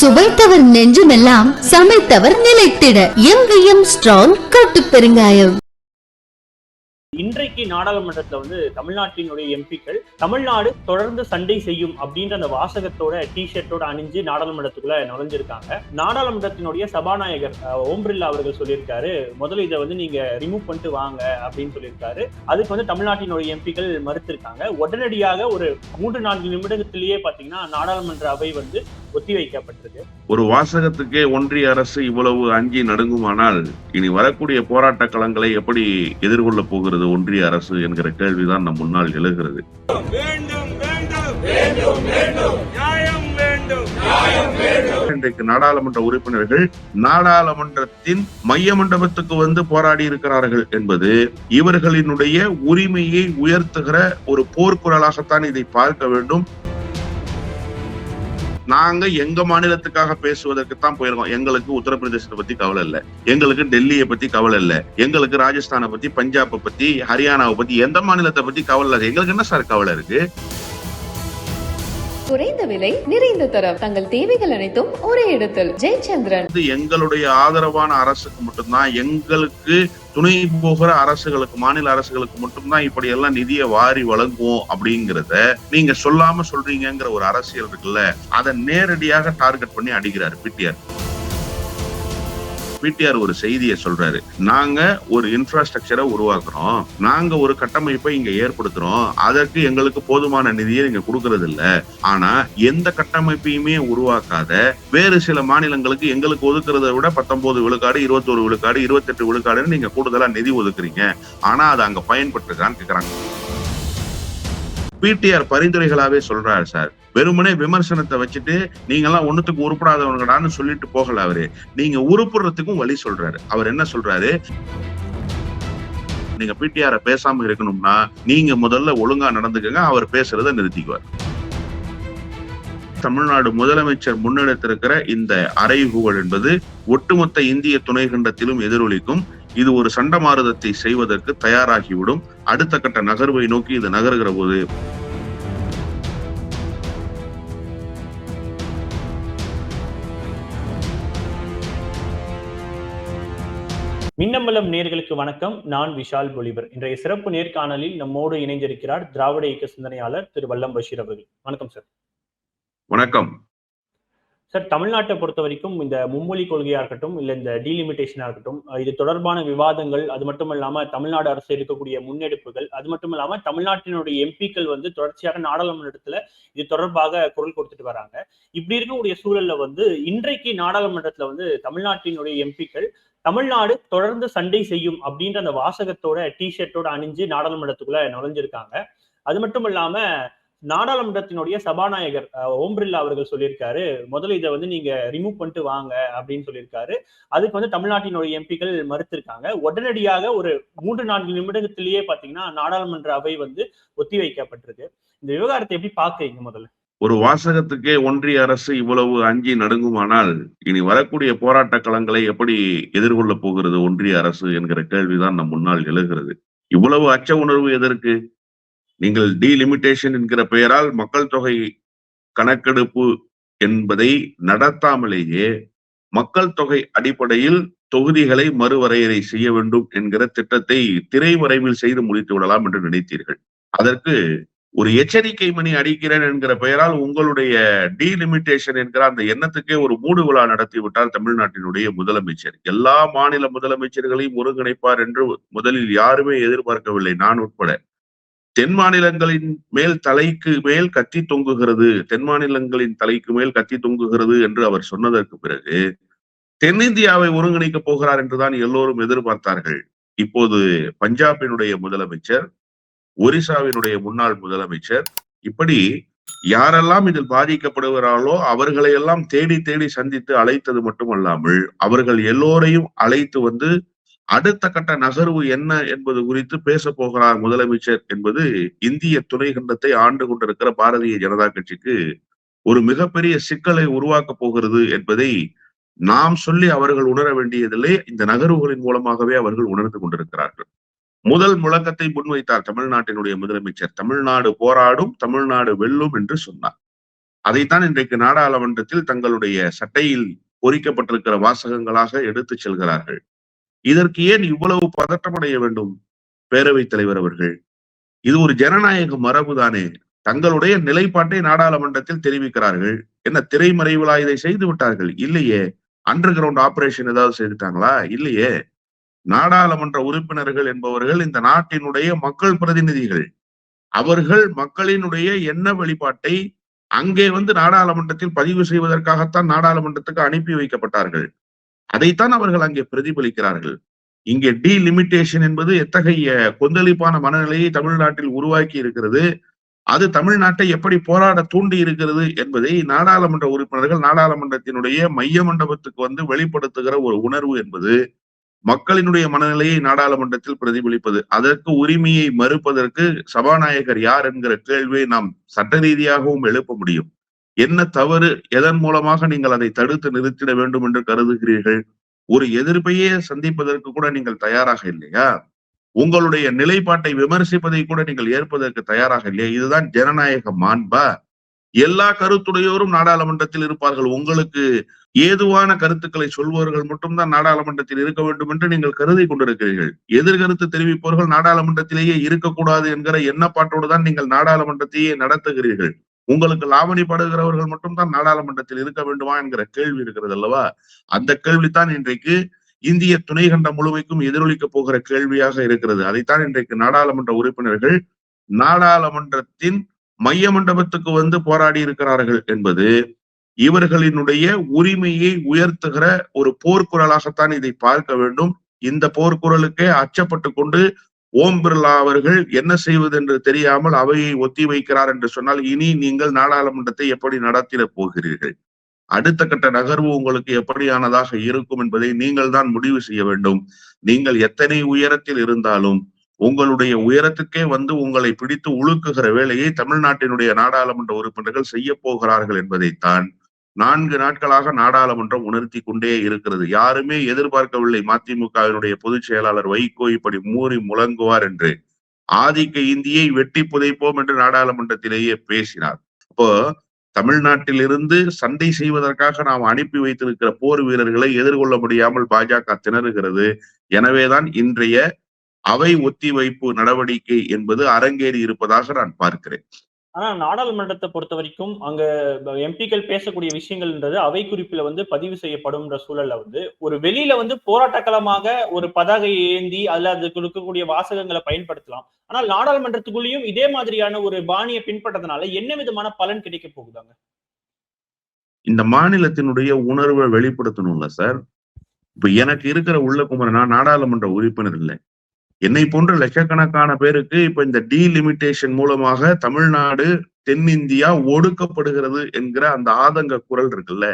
சுவைத்தவர் நெஞ்சுமெல்லாம் சமைத்தவர் நிலைத்திட M strong கட்டு பெருங்காயம். இன்றைக்கு நாடாளுமன்றத்தில் வந்து தமிழ்நாட்டினுடைய எம்பிக்கள் தமிழ்நாடு தொடர்ந்து சண்டை செய்யும் அப்படின்ற அந்த வாசகத்தோட டி ஷர்ட்டோட அணிஞ்சு நாடாளுமன்றத்துக்குள்ள நுழைஞ்சிருக்காங்க. நாடாளுமன்றத்தினுடைய சபாநாயகர் ஓம் பிர்லா அவர்கள் சொல்லியிருக்காரு முதல்ல இதை வந்து நீங்க ரிமூவ் பண்ணிட்டு வாங்க அப்படின்னு சொல்லியிருக்காரு. அதுக்கு வந்து தமிழ்நாட்டினுடைய எம்பிக்கள் மறுத்திருக்காங்க. உடனடியாக ஒரு மூன்று நான்கு நிமிடத்திலேயே பாத்தீங்கன்னா நாடாளுமன்ற அவை வந்து ஒத்தி வைக்கப்பட்டிருக்கு. ஒரு வாசகத்துக்கே ஒன்றிய அரசு இவ்வளவு அஞ்சி நடுங்குமானால் இனி வரக்கூடிய போராட்ட களங்களை எப்படி எதிர்கொள்ள போகிறது? ஒன்றிய அரசு என்கிற கேள்விதான் நம் முன்னால் எழுகிறது. இன்றைக்கு நாடாளுமன்ற உறுப்பினர்கள் நாடாளுமன்றத்தின் மைய மண்டபத்துக்கு வந்து போராடி இருக்கிறார்கள் என்பது இவர்களினுடைய உரிமையை உயர்த்துகிற ஒரு போர்க்குரலாகத்தான் இதை பார்க்க வேண்டும். நாங்க எங்க மாநிலத்துக்காக பேசுவதற்கு தான் போயிருக்கோம். எங்களுக்கு உத்தரப்பிரதேசத்தை பத்தி கவலை இல்ல. எங்களுக்கு டெல்லியை பத்தி கவலை இல்ல. எங்களுக்கு ராஜஸ்தானை பத்தி பஞ்சாபை பத்தி ஹரியானாவை பத்தி எந்த மாநிலத்தை பத்தி கவலை இல்ல எங்களுக்கு என்ன சார் கவலை இருக்கு? குறைந்த விலை நிறைந்த தரம். தங்கள் தேவைகள் அனைத்தும் ஒரே இடத்தில். ஜெயச்சந்திரன். எங்களுடைய ஆதரவான அரசுக்கு மட்டும்தான். எங்களுக்கு துணை போகிற அரசுகளுக்கு மாநில அரசுகளுக்கு மட்டும்தான் இப்படி எல்லாம் நிதியை வாரி வழங்குவோம் அப்படிங்கறத நீங்க சொல்லாம சொல்றீங்கங்கிற ஒரு அரசியல் இருக்குல்ல அதை நேரடியாக டார்கெட் பண்ணி அடிக்கிறார் பிடிஆர். பிடிஆர் ஒரு செய்தியை சொல்றாரு. நாங்க ஒரு இன்ஃப்ராஸ்ட்ரக்சரை உருவாக்குறோம். நாங்க ஒரு கட்டமைப்பை இங்க ஏற்படுத்துறோம். அதற்கு எங்களுக்கு போதுமான நிதியை நீங்க கொடுக்கறது இல்ல ஆனா எந்த கட்டமைப்பையுமே உருவாக்காத வேறு சில மாநிலங்களுக்கு எங்களுக்கு ஒதுக்குறதை விட பத்தொன்பது விழுக்காடு இருபத்தோரு விழுக்காடு இருபத்தெட்டு விழுக்காடுன்னு நீங்க கூடுதலா நிதி ஒதுக்குறீங்க. ஆனா அது அங்க பயன்பட்டுருக்கான்னு கேக்குறாங்க. பிடிஆர் பரிந்துரைகளாவே சொல்றாரு சார். வெறுமனே விமர்சனத்தை வச்சுட்டு நீங்க எல்லாம் ஒண்ணுத்துக்கு உருப்படாதவங்கடான்னு சொல்லிட்டு போகல அவரு. நீங்க உருப்புறதுக்கும் வழி சொல்றாரு. அவர் என்ன சொல்றாரு? நீங்க பிடிஆர பேசாம இருக்கணும்னா நீங்க முதல்ல ஒழுங்கா நடந்துக்கங்க அவர் பேசுறத நிறுத்திக்குவார். தமிழ்நாடு முதலமைச்சர் முன்னெடுத்திருக்கிற இந்த அறைகூவல் என்பது ஒட்டுமொத்த இந்திய துணை கண்டத்திலும் எதிரொலிக்கும். இது ஒரு சண்டமாருதத்தை செய்வதற்கு தயாராகிவிடும். அடுத்த கட்ட நகர்வை நோக்கி இது நகர்கிற போது மின்னம்பலம் நேர்களுக்கு வணக்கம். நான் விஷால் பொலிவர். இன்றைய சிறப்பு நேர்காணலில் நம்மோடு இணைந்திருக்கிறார் திராவிட இயக்க சிந்தனையாளர் திரு வல்லம் பஷீர் அவர்கள். வணக்கம் சார். வணக்கம். சார் தமிழ்நாட்டை பொறுத்த வரைக்கும் இந்த மும்மொழி கொள்கையா இருக்கட்டும் இல்ல இந்த டீலிமிட்டேஷனா இருக்கட்டும் இது தொடர்பான விவாதங்கள் அது மட்டும் இல்லாம தமிழ்நாடு அரசு எடுக்கக்கூடிய முன்னெடுப்புகள் அது மட்டும் இல்லாம தமிழ்நாட்டினுடைய எம்பிக்கள் வந்து தொடர்ச்சியாக நாடாளுமன்றத்துல இது தொடர்பாக குரல் கொடுத்துட்டு வராங்க. இப்படி இருக்கக்கூடிய சூழல்ல வந்து இன்றைக்கு நாடாளுமன்றத்துல வந்து தமிழ்நாட்டினுடைய எம்பிக்கள் தமிழ்நாடு தொடர்ந்து சண்டை செய்யும் அப்படின்ற அந்த வாசகத்தோட டிஷர்ட்டோட அணிஞ்சு நாடாளுமன்றத்துக்குள்ள நுழைஞ்சிருக்காங்க. அது மட்டும் இல்லாம நாடாளுமன்றத்தினுடைய சபாநாயகர் அஹ், ஓம் பிர்லா அவர்கள் சொல்லியிருக்காரு முதல்ல இதை வந்து நீங்க ரிமூவ் பண்ணிட்டு வாங்க அப்படின்னு சொல்லியிருக்காரு. அதுக்கு வந்து தமிழ்நாட்டினுடைய எம்பிக்கள் மறுத்திருக்காங்க. உடனடியாக ஒரு மூன்று நான்கு நிமிடத்திலேயே பாத்தீங்கன்னா நாடாளுமன்ற அவை வந்து ஒத்தி வைக்கப்பட்டிருக்கு இந்த விவகாரத்தை எப்படி பாக்குறீங்க முதல்ல? ஒரு வாசகத்துக்கே ஒன்றிய அரசு இவ்வளவு அஞ்சி நடுங்குமானால் இனி வரக்கூடிய போராட்ட களங்களை எப்படி எதிர்கொள்ள போகிறது ஒன்றிய அரசு என்கிற கேள்விதான் நம் முன்னால் எழுகிறது. இவ்வளவு அச்ச உணர்வு எதற்கு? நீங்கள் டீலிமிட்டேஷன் என்கிற பெயரால் மக்கள் தொகை கணக்கெடுப்பு என்பதை நடத்தாமலேயே மக்கள் தொகை அடிப்படையில் தொகுதிகளை மறுவரையறை செய்ய வேண்டும் என்கிற திட்டத்தை திரைமறைவில் செய்து முடித்து விடலாம் என்று நினைத்தீர்கள். அதற்கு ஒரு எச்சரிக்கை மணி அடிக்கிறேன் என்கிற பெயரால் உங்களுடைய டீலிமிட்டேஷன் என்கிற அந்த எண்ணத்துக்கே ஒரு மூடு விழா நடத்தி விட்டார் தமிழ்நாட்டினுடைய முதலமைச்சர். எல்லா மாநில முதலமைச்சர்களையும் ஒருங்கிணைப்பார் என்று முதலில் யாருமே எதிர்பார்க்கவில்லை. நான் உட்பட. தென் மாநிலங்களின் மேல் தலைக்கு மேல் கத்தி தொங்குகிறது. தென் மாநிலங்களின் தலைக்கு மேல் கத்தி தொங்குகிறது என்று அவர் சொன்னதற்கு பிறகு தென்னிந்தியாவை ஒருங்கிணைக்க போகிறார் என்றுதான் எல்லோரும் எதிர்பார்த்தார்கள். இப்போது பஞ்சாபினுடைய முதலமைச்சர் ஒரிசாவினுடைய முன்னாள் முதலமைச்சர். இப்படி யாரெல்லாம் இதில் பாதிக்கப்படுகிறார்களோ அவர்களை எல்லாம் தேடி தேடி சந்தித்து அழைத்தது மட்டுமல்லாமல் அவர்கள் எல்லோரையும் அழைத்து வந்து அடுத்த கட்ட நகர்வு என்ன என்பது குறித்து பேச போகிறார் முதலமைச்சர் என்பது இந்திய துணை கண்டத்தை ஆண்டு கொண்டிருக்கிற பாரதிய ஜனதா கட்சிக்கு ஒரு மிகப்பெரிய சிக்கலை உருவாக்கப் போகிறது என்பதை நாம் சொல்லி அவர்கள் உணர வேண்டியதில்லை. இந்த நகர்வுகளின் மூலமாகவே அவர்கள் உணர்ந்து கொண்டிருக்கிறார்கள். முதல் முழக்கத்தை முன்வைத்தார் தமிழ்நாட்டினுடைய முதலமைச்சர். தமிழ்நாடு போராடும் தமிழ்நாடு வெல்லும் என்று சொன்னார். அதைத்தான் இன்றைக்கு நாடாளுமன்றத்தில் தங்களுடைய சட்டையில் பொறிக்கப்பட்டிருக்கிற வாசகங்களாக எடுத்துச் செல்கிறார்கள். இதற்கு ஏன் இவ்வளவு பதற்றமடைய வேண்டும்? பேரவைத் தலைவர் அவர்கள் இது ஒரு ஜனநாயக மரபுதானே தங்களுடைய நிலைப்பாட்டை நாடாளுமன்றத்தில் தெரிவிக்கிறார்கள். என்ன திரைமறைவிலா இதை செய்து விட்டார்கள்? இல்லையே. அண்டர் கிரவுண்ட் ஆபரேஷன் ஏதாவது செய்துட்டாங்களா? இல்லையே. நாடாளுமன்ற உறுப்பினர்கள் என்பவர்கள் இந்த நாட்டினுடைய மக்கள் பிரதிநிதிகள். அவர்கள் மக்களினுடைய எண்ண வெளிப்பாட்டை அங்கே வந்து நாடாளுமன்றத்தில் பதிவு செய்வதற்காகத்தான் நாடாளுமன்றத்துக்கு அனுப்பி வைக்கப்பட்டார்கள். அதைத்தான் அவர்கள் அங்கே பிரதிபலிக்கிறார்கள். இங்கே டி லிமிட்டேஷன் என்பது எத்தகைய கொந்தளிப்பான மனநிலையை தமிழ்நாட்டில் உருவாக்கி இருக்கிறது? அது தமிழ்நாட்டை எப்படி போராட தூண்டி இருக்கிறது என்பதை நாடாளுமன்ற உறுப்பினர்கள் நாடாளுமன்றத்தினுடைய மைய மண்டபத்துக்கு வந்து வெளிப்படுத்துகிற ஒரு உணர்வு என்பது மக்களினுடைய மனநிலையை நாடாளுமன்றத்தில் பிரதிபலிப்பது அதற்கு உரிமையை மறுப்பதற்கு சபாநாயகர் யார் என்கிற கேள்வியை நாம் சட்ட ரீதியாகவும் எழுப்ப முடியும். என்ன தவறு? எதன் மூலமாக நீங்கள் அதை தடுத்து நிறுத்திட வேண்டும் என்று கருதுகிறீர்கள்? ஒரு எதிர்ப்பையே சந்திப்பதற்கு கூட நீங்கள் தயாராக இல்லையா? உங்களுடைய நிலைப்பாட்டை விமர்சிப்பதை கூட நீங்கள் ஏற்பதற்கு தயாராக இல்லையா? இதுதான் ஜனநாயக மாண்பா? எல்லா கருத்துடையோரும் நாடாளுமன்றத்தில் இருப்பார்கள். உங்களுக்கு ஏதுவான கருத்துக்களை சொல்பவர்கள் மட்டும்தான் நாடாளுமன்றத்தில் இருக்க வேண்டும் என்று நீங்கள் கருதி கொண்டிருக்கிறீர்கள். எதிர்கருத்து தெரிவிப்பவர்கள் நாடாளுமன்றத்திலேயே இருக்கக்கூடாது என்கிற எண்ணப்பாட்டோடு தான் நீங்கள் நாடாளுமன்றத்தையே நடத்துகிறீர்கள். உங்களுக்கு லாவணி படுகிறவர்கள் மட்டும்தான் நாடாளுமன்றத்தில் இருக்க வேண்டுமா என்கிற கேள்வி இருக்கிறது அல்லவா? அந்த கேள்விதான் இன்றைக்கு இந்திய துணைக்கண்டம் முழுமைக்கும் எதிரொலிக்க போகிற கேள்வியாக இருக்கிறது. அதைத்தான் இன்றைக்கு நாடாளுமன்ற உறுப்பினர்கள் நாடாளுமன்றத்தின் மைய மண்டபத்துக்கு வந்து போராடி இருக்கிறார்கள் என்பது இவர்களினுடைய உரிமையை உயர்த்துகிற ஒரு போர்க்குரலாகத்தான் இதை பார்க்க வேண்டும். இந்த போர்க்குரலுக்கே அச்சப்பட்டு கொண்டு ஓம் பிர்லா அவர்கள் என்ன செய்வது என்று தெரியாமல் அவையை ஒத்தி வைக்கிறார் என்று சொன்னால் இனி நீங்கள் நாடாளுமன்றத்தை எப்படி நடத்திட போகிறீர்கள்? அடுத்த கட்ட நகர்வு உங்களுக்கு எப்படியானதாக இருக்கும் என்பதை நீங்கள் தான் முடிவு செய்ய வேண்டும். நீங்கள் எத்தனை உயரத்தில் இருந்தாலும் உங்களுடைய உயரத்துக்கே வந்து உங்களை பிடித்து உழுக்குகிற வேலையை தமிழ்நாட்டினுடைய நாடாளுமன்ற உறுப்பினர்கள் செய்ய போகிறார்கள் என்பதைத்தான் நான்கு நாட்களாக நாடாளுமன்றம் உணர்த்தி கொண்டே இருக்கிறது. யாருமே எதிர்பார்க்கவில்லை மதிமுகவினுடைய பொதுச் செயலாளர் வைகோ இப்படி மூறி முழங்குவார் என்று. ஆதிக்க இந்தியை வெட்டி புதைப்போம் என்று நாடாளுமன்றத்திலேயே பேசினார். அப்போ தமிழ்நாட்டிலிருந்து சண்டை செய்வதற்காக நாம் அனுப்பி வைத்திருக்கிற போர் வீரர்களை எதிர்கொள்ள முடியாமல் பாஜக திணறுகிறது. எனவேதான் இன்றைய அவை ஒத்திவைப்பு நடவடிக்கை என்பது அரங்கேறி இருப்பதாக நான் பார்க்கிறேன். ஆனா நாடாளுமன்றத்தை பொறுத்த வரைக்கும் அங்க எம்பிக்கள் பேசக்கூடிய விஷயங்கள்ன்றது அவை குறிப்பில் வந்து பதிவு செய்யப்படும்ன்ற சூழல்ல வந்து ஒரு வெளியில வந்து போராட்டக்களமாக ஒரு பதாகை ஏந்தி அதுல அதுக்கு இருக்கக்கூடிய வாசகங்களை பயன்படுத்தலாம். ஆனால் நாடாளுமன்றத்துக்குள்ளேயும் இதே மாதிரியான ஒரு பாணியை பின்பற்றதுனால என்ன விதமான பலன் கிடைக்க போகுதாங்க? இந்த மாநிலத்தினுடைய உணர்வை வெளிப்படுத்தணும்ல சார்? இப்ப எனக்கு இருக்கிற உள்ள குமரனா நாடாளுமன்ற உறுப்பினர் இல்லை. என்னை போன்ற லட்சக்கணக்கான பேருக்கு இப்ப இந்த டீலிமிட்டேஷன் மூலமாக தமிழ்நாடு தென்னிந்தியா ஒடுக்கப்படுகிறது என்கிற அந்த ஆதங்க குரல் இருக்குல்ல?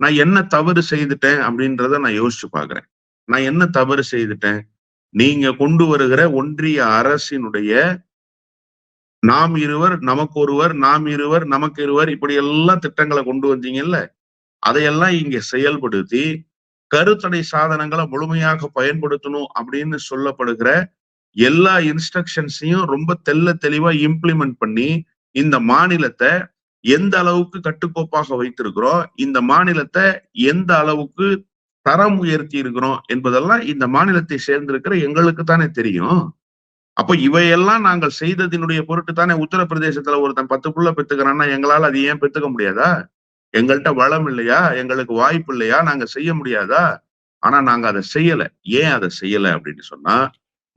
நான் என்ன தவறு செய்துட்டேன் அப்படின்றத நான் யோசிச்சு பாக்குறேன். நான் என்ன தவறு செய்துட்டேன்? நீங்க கொண்டு வருகிற ஒன்றிய அரசினுடைய நாம் இருவர் நமக்கு ஒருவர் நாம் இருவர் நமக்கு இருவர் இப்படி எல்லாம் திட்டங்களை கொண்டு வந்தீங்கல்ல? அதையெல்லாம் இங்க செயல்படுத்தி கருத்தடை சாதனங்களை முழுமையாக பயன்படுத்தணும் அப்படின்னு சொல்லப்படுகிற எல்லா இன்ஸ்ட்ரக்ஷன்ஸையும் ரொம்ப தெல்ல தெளிவா இம்ப்ளிமெண்ட் பண்ணி இந்த மாநிலத்தை எந்த அளவுக்கு கட்டுக்கோப்பாக வைத்திருக்கிறோம் இந்த மாநிலத்தை எந்த அளவுக்கு தரம் உயர்த்தி இருக்கிறோம் என்பதெல்லாம் இந்த மாநிலத்தை சேர்ந்திருக்கிற எங்களுக்கு தானே தெரியும். அப்ப இவையெல்லாம் நாங்கள் செய்ததினுடைய பொருட்டு தானே உத்தரப்பிரதேசத்துல ஒருத்தன் பத்து புள்ள பெத்துக்கிறான்னா எங்களால அது ஏன் பெத்துக்க முடியாதா? எங்கள்கிட்ட வளம் இல்லையா? எங்களுக்கு வாய்ப்பு இல்லையா? நாங்க செய்ய முடியாதா? ஆனா நாங்க அதை செய்யல. ஏன் அதை செய்யல அப்படின்னு சொன்னா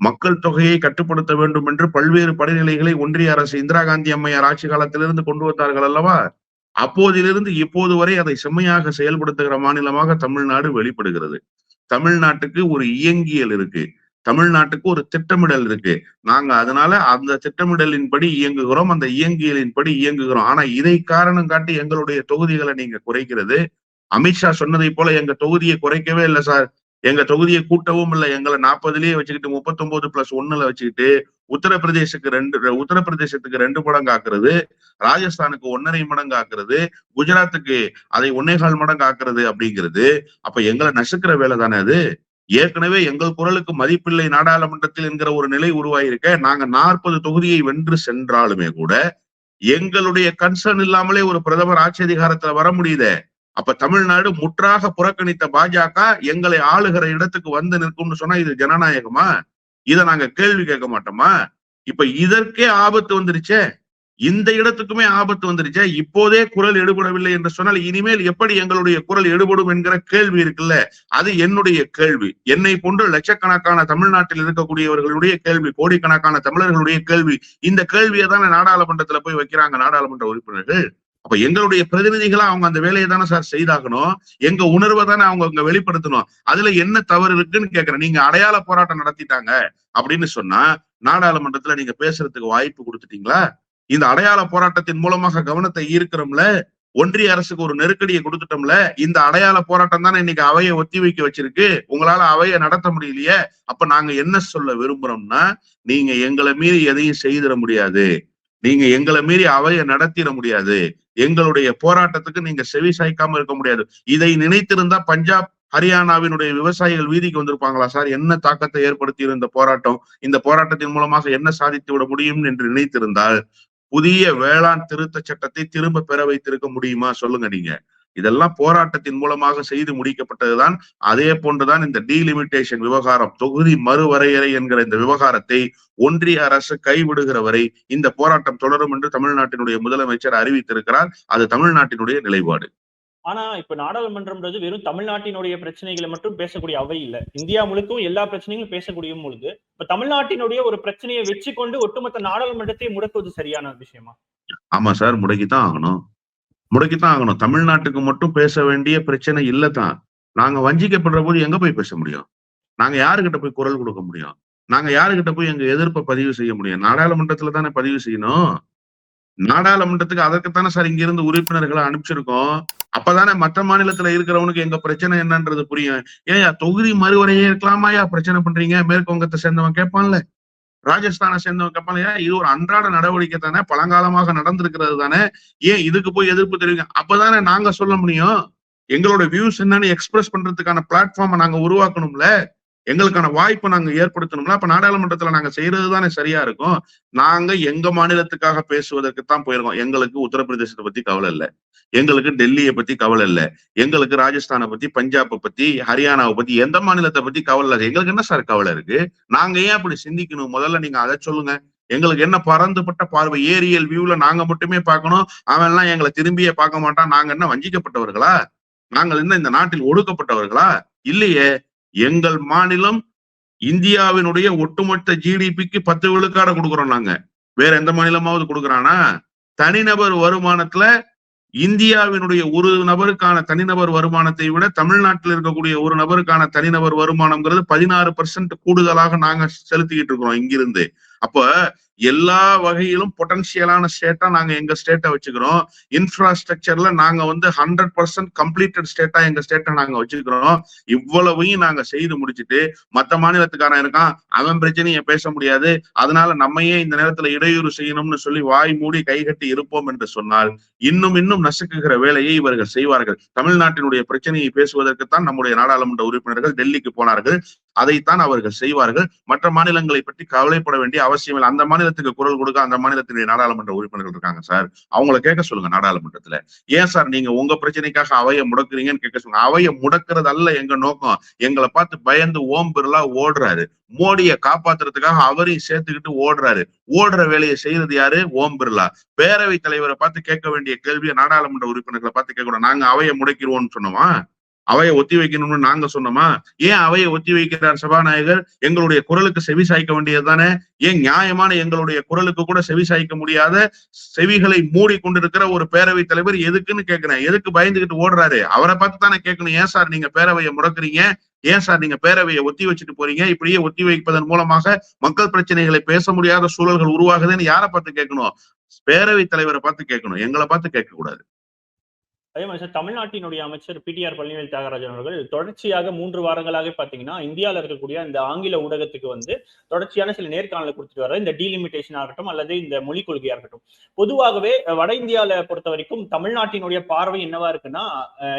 மக்கள் தொகையை கட்டுப்படுத்த வேண்டும் என்று பல்வேறு படிநிலைகளை ஒன்றிய அரசு இந்திரா காந்தி அம்மையார் ஆட்சி காலத்திலிருந்து கொண்டு வந்தார்கள் அல்லவா? அப்போதிலிருந்து இப்போது வரை அதை செம்மையாக செயல்படுத்துகிற மாநிலமாக தமிழ்நாடு வெளிப்படுகிறது. தமிழ்நாட்டுக்கு ஒரு இயங்கியல் இருக்கு. தமிழ்நாட்டுக்கு ஒரு திட்டமிடல் இருக்கு. நாங்க அதனால அந்த திட்டமிடலின்படி இயங்குகிறோம் அந்த இயங்கியலின்படி இயங்குகிறோம். ஆனா இதை காரணம் காட்டி எங்களுடைய தொகுதிகளை நீங்க குறைக்கிறது. அமித்ஷா சொன்னதை போல எங்க தொகுதியை குறைக்கவே இல்லை சார். எங்க தொகுதியை கூட்டவும் இல்லை. எங்களை நாற்பதுலயே வச்சுக்கிட்டு முப்பத்தொன்பது பிளஸ் ஒண்ணுல வச்சுக்கிட்டு உத்தரப்பிரதேசத்துக்கு ரெண்டு உத்தரப்பிரதேசத்துக்கு ரெண்டு மடங்கு ஆக்குறது ராஜஸ்தானுக்கு ஒன்னரை மடங்கு ஆக்குறது குஜராத்துக்கு அதை ஒன்னேகால் மடங்கு ஆக்குறது அப்படிங்கிறது. அப்ப எங்களை நசுக்கிற வேலை தானே அது? ஏற்கனவே எங்கள் குரலுக்கு மதிப்பில்லை நாடாளுமன்றத்தில் என்கிற ஒரு நிலை உருவாயிருக்க நாங்க நாற்பது தொகுதியை வென்று சென்றாலுமே கூட எங்களுடைய கன்சர்ன் இல்லாமலே ஒரு பிரதமர் ஆட்சி அதிகாரத்துல வர முடியுதே. அப்ப தமிழ்நாடு முற்றாக புறக்கணித்த பாஜக எங்களை ஆளுகிற இடத்துக்கு வந்து நிற்கும்னு சொன்னா இது ஜனநாயகமா? இதை நாங்க கேள்வி கேட்க மாட்டோமா? இப்ப இதற்கே ஆபத்து வந்துருச்சே. இந்த இடத்துக்குமே ஆபத்து வந்துருச்சு. இப்போதே குரல் எடுபடவில்லை என்று சொன்னால் இனிமேல் எப்படி எங்களுடைய குரல் எடுபடும் என்கிற கேள்வி இருக்குல்ல? அது என்னுடைய கேள்வி. என்னை போன்று லட்சக்கணக்கான தமிழ்நாட்டில் இருக்கக்கூடியவர்களுடைய கேள்வி கோடிக்கணக்கான தமிழர்களுடைய கேள்வி இந்த கேள்வியை தானே நாடாளுமன்றத்துல போய் வைக்கிறாங்க நாடாளுமன்ற உறுப்பினர்கள்? அப்ப எங்களுடைய பிரதிநிதிகளா அவங்க அந்த வேலையை தானே சார் செய்தாகணும்? எங்க உணர்வை தானே அவங்க அங்க வெளிப்படுத்தணும்? அதுல என்ன தவறு இருக்குன்னு கேக்குறேன். நீங்க அடையாள போராட்டம் நடத்திட்டாங்க அப்படின்னு சொன்னா நாடாளுமன்றத்துல நீங்க பேசுறதுக்கு வாய்ப்பு கொடுத்துட்டீங்களா? இந்த அடையாள போராட்டத்தின் மூலமாக கவனத்தை ஈர்க்கிறோம்ல ஒன்றிய அரசுக்கு ஒரு நெருக்கடியை கொடுத்துட்டோம்ல இந்த அடையாள போராட்டம் தானே இன்னைக்கு அவையை ஒத்தி வைக்க வச்சிருக்கு. உங்களால அவையை நடத்த முடியலையே. அப்ப நாங்க என்ன சொல்ல விரும்புறோம்னா நீங்க எங்களை மீறி எதையும் செய்திட முடியாது. நீங்க எங்களை மீறி அவையை நடத்திட முடியாது. எங்களுடைய போராட்டத்துக்கு நீங்க செவி சாய்க்காம இருக்க முடியாது. இதை நினைத்திருந்தா பஞ்சாப் ஹரியானாவினுடைய விவசாயிகள் வீதிக்கு வந்திருப்பாங்களா சார்? என்ன தாக்கத்தை ஏற்படுத்தி போராட்டம்? இந்த போராட்டத்தின் மூலமாக என்ன சாதித்து விட முடியும் என்று நினைத்திருந்தால் புதிய வேளாண் திருத்த சட்டத்தை திரும்ப பெற வைத்திருக்க முடியுமா? சொல்லுங்க நீங்க. இதெல்லாம் போராட்டத்தின் மூலமாக செய்து முடிக்கப்பட்டதுதான். அதே போன்றுதான் இந்த டீலிமிட்டேஷன் விவகாரம் தொகுதி மறுவரையறை என்கிற இந்த விவகாரத்தை ஒன்றிய அரசு கைவிடுகிற வரை இந்த போராட்டம் தொடரும் என்று தமிழ்நாட்டினுடைய முதலமைச்சர் அறிவித்திருக்கிறார். அது தமிழ்நாட்டினுடைய நிலைப்பாடு. ஆனா இப்ப நாடாளுமன்றம்ன்றது வெறும் தமிழ்நாட்டினுடைய பிரச்சனைகளை மட்டும் பேசக்கூடிய அவை இல்ல. இந்தியா முழுக்கவும் எல்லா பிரச்சனைகளும் பேசக்கூடிய பொழுது இப்ப தமிழ்நாட்டினுடைய ஒரு பிரச்சனையை வச்சுக்கொண்டு ஒட்டுமொத்த நாடாளுமன்றத்தை முடக்குவது சரியான விஷயமா? ஆமா சார் முடக்கித்தான் ஆகணும். முடக்கித்தான் ஆகணும். தமிழ்நாட்டுக்கு மட்டும் பேச வேண்டிய பிரச்சனை இல்லதான் நாங்க வஞ்சிக்கப்படுற போது எங்க போய் பேச முடியும்? நாங்க யாருகிட்ட போய் குரல் கொடுக்க முடியும்? நாங்க யாருகிட்ட போய் எங்க எதிர்ப்பை பதிவு செய்ய முடியும்? நாடாளுமன்றத்துல தானே பதிவு செய்யணும்? நாடாளுமன்றத்துக்கு அதற்குத்தானே சார் இங்க இருந்து உறுப்பினர்களை அனுப்பிச்சிருக்கோம். அப்பதானே மற்ற மாநிலத்துல இருக்கிறவனுக்கு எங்க பிரச்சனை என்னன்றது புரியும். ஏயா தொகுதி மறுவரையே இருக்கலாமாயா பிரச்சனை பண்றீங்க. மேற்கு வங்கத்தை சேர்ந்தவன் கேட்பான்ல. ராஜஸ்தானை சேர்ந்தவன் கேட்பான் ஏன் இது ஒரு அன்றாட நடவடிக்கை தானே. பழங்காலமாக நடந்திருக்கிறது தானே. ஏன் இதுக்கு போய் எதிர்ப்பு தெரிவிக்க அப்பதானே நாங்க சொல்ல முடியும். எங்களோட வியூஸ் என்னன்னு எக்ஸ்பிரஸ் பண்றதுக்கான பிளாட்ஃபார்மை நாங்க உருவாக்கணும்ல. எங்களுக்கான வாய்ப்பை நாங்க ஏற்படுத்தணும்னா அப்ப நாடாளுமன்றத்துல நாங்க செய்யறது தானே சரியா இருக்கும். நாங்க எங்க மாநிலத்துக்காக பேசுவதற்கு தான் போயிருக்கோம். எங்களுக்கு உத்தரப்பிரதேசத்தை பத்தி கவலை இல்லை. எங்களுக்கு டெல்லியை பத்தி கவலை இல்லை. எங்களுக்கு ராஜஸ்தானை பத்தி பஞ்சாபை பத்தி ஹரியானாவை பத்தி எந்த மாநிலத்தை பத்தி கவலை இல்லை எங்களுக்கு என்ன சார் கவலை இருக்கு? நாங்க ஏன் அப்படி சிந்திக்கணும்? முதல்ல நீங்க அதை சொல்லுங்க. எங்களுக்கு என்ன பறந்துபட்ட பார்வை? ஏரியல் வியூல நாங்க மட்டுமே பார்க்கணும். அவன் எல்லாம் எங்களை திரும்பியே பார்க்க மாட்டான். நாங்க என்ன வஞ்சிக்கப்பட்டவர்களா? நாங்கள் என்ன இந்த நாட்டில் ஒடுக்கப்பட்டவர்களா? இல்லையே. எங்கள் மாநிலம் இந்தியாவினுடைய ஒட்டுமொத்த ஜிடிபிக்கு பத்து விழுக்காட கொடுக்குறோம் நாங்க. வேற எந்த மாநிலமாவது கொடுக்குறானா? தனிநபர் வருமானத்துல இந்தியாவினுடைய ஒரு நபருக்கான தனிநபர் வருமானத்தை விட தமிழ்நாட்டில் இருக்கக்கூடிய ஒரு நபருக்கான தனிநபர் வருமானம்ங்கிறது பதினாறு பர்சன்ட் கூடுதலாக நாங்க செலுத்திக்கிட்டு இருக்கிறோம் இங்கிருந்து. அப்ப எல்லா வகையிலும் பொட்டன்சியலான ஸ்டேட்டா நாங்க எங்க ஸ்டேட்டை வச்சுக்கிறோம். இன்ஃப்ராஸ்ட்ரக்சர்ல நாங்க வந்து ஹண்ட்ரட் பர்சன்ட் கம்ப்ளீட்டட் ஸ்டேட்டா எங்க ஸ்டேட்டை நாங்க வச்சுக்கிறோம். இவ்வளவையும் நாங்க செய்து முடிச்சுட்டு மத்த மாநிலத்துக்காரன் இருக்கான் அவன் பிரச்சனையை பேச முடியாது. அதனால நம்மையே இந்த நேரத்துல இடையூறு செய்யணும்னு சொல்லி வாய் மூடி கைகட்டி இருப்போம் என்று சொன்னால் இன்னும் இன்னும் நசுக்குகிற வேலையை இவர்கள் செய்வார்கள். தமிழ்நாட்டினுடைய பிரச்சனையை பேசுவதற்குத்தான் நம்முடைய நாடாளுமன்ற உறுப்பினர்கள் டெல்லிக்கு போனார்கள். அதைத்தான் அவர்கள் செய்வார்கள். மற்ற மாநிலங்களை பற்றி கவலைப்பட வேண்டிய அவசியம் இல்லை. அந்த மாநிலத்துக்கு குரல் கொடுக்க அந்த மாநிலத்தினுடைய நாடாளுமன்ற உறுப்பினர்கள் இருக்காங்க சார். அவங்கள கேட்க சொல்லுங்க நாடாளுமன்றத்துல. ஏன் சார் நீங்க உங்க பிரச்சனைக்காக அவைய முடக்குறீங்கன்னு கேட்க சொல்லுங்க. அவைய முடக்கிறது அல்ல எங்க நோக்கம்? எங்களை பார்த்து பயந்து ஓம் பிர்லா ஓடுறாரு. மோடியை காப்பாத்துறதுக்காக அவரையும் சேர்த்துக்கிட்டு ஓடுறாரு. ஓடுற வேலையை செய்யறது யாரு? ஓம் பிர்லா. பேரவை தலைவரை பார்த்து கேட்க வேண்டிய கேள்வியை நாடாளுமன்ற உறுப்பினர்களை பார்த்து கேட்கணும் நாங்க அவைய முடக்கிடுவோம்னு சொன்னோமா? அவையை ஒத்தி வைக்கணும்னு நாங்க சொன்னோமா? ஏன் அவையை ஒத்தி வைக்கிறார் சபாநாயகர்? எங்களுடைய குரலுக்கு செவி சாய்க்க வேண்டியது தானே? ஏன் நியாயமான எங்களுடைய குரலுக்கு கூட செவி சாய்க்க முடியாத செவிகளை மூடி கொண்டிருக்கிற ஒரு பேரவைத் தலைவர் எதுக்குன்னு கேட்கிறேன் எதுக்கு பயந்துகிட்டு ஓடுறாரு? அவரை பார்த்து தானே கேட்கணும். ஏன் சார் நீங்க பேரவையை முடக்குறீங்க? ஏன் சார் நீங்க பேரவையை ஒத்தி வச்சுட்டு போறீங்க? இப்படியே ஒத்தி வைப்பதன் மூலமாக மக்கள் பிரச்சனைகளை பேச முடியாத சூழல்கள் உருவாகுதுன்னு யாரை பார்த்து கேட்கணும்? பேரவைத் தலைவரை பார்த்து கேட்கணும். எங்களை பார்த்து கேட்க கூடாது அதே மாதிரி சார் தமிழ்நாட்டினுடைய அமைச்சர் பிடிஆர் பழனிவேல் தியாகராஜன் அவர்கள் தொடர்ச்சியாக மூன்று வாரங்களாக பாத்தீங்கன்னா இந்தியாவில் இருக்கக்கூடிய இந்த ஆங்கில ஊடகத்துக்கு வந்து தொடர்ச்சியான சில நேர்காணலை கொடுத்துட்டு வர இந்த டீலிமிட்டேஷன் ஆகட்டும் அல்லது இந்த மொழிக் கொள்கையா இருக்கட்டும் பொதுவாகவே வட இந்தியால பொறுத்த வரைக்கும் தமிழ்நாட்டினுடைய பார்வை என்னவா இருக்குன்னா